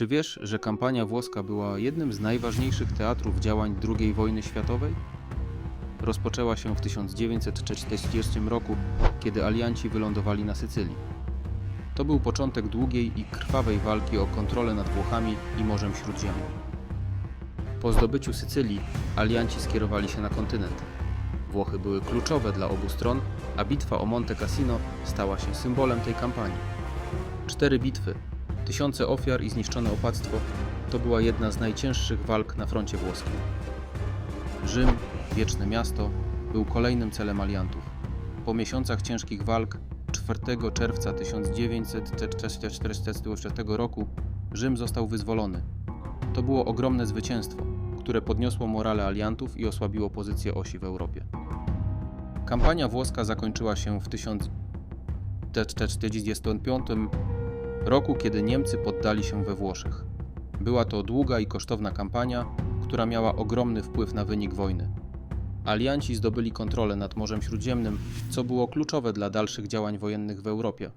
Czy wiesz, że kampania włoska była jednym z najważniejszych teatrów działań II wojny światowej? Rozpoczęła się w 1940 roku, kiedy alianci wylądowali na Sycylii. To był początek długiej i krwawej walki o kontrolę nad Włochami i Morzem Śródziemnym. Po zdobyciu Sycylii alianci skierowali się na kontynent. Włochy były kluczowe dla obu stron, a bitwa o Monte Cassino stała się symbolem tej kampanii. Cztery bitwy, tysiące ofiar i zniszczone opactwo to była jedna z najcięższych walk na froncie włoskim. Rzym, wieczne miasto, był kolejnym celem aliantów. Po miesiącach ciężkich walk 4 czerwca 1944 roku Rzym został wyzwolony. To było ogromne zwycięstwo, które podniosło morale aliantów i osłabiło pozycję osi w Europie. Kampania włoska zakończyła się w 1945 roku, kiedy Niemcy poddali się we Włoszech. Była to długa i kosztowna kampania, która miała ogromny wpływ na wynik wojny. Alianci zdobyli kontrolę nad Morzem Śródziemnym, co było kluczowe dla dalszych działań wojennych w Europie.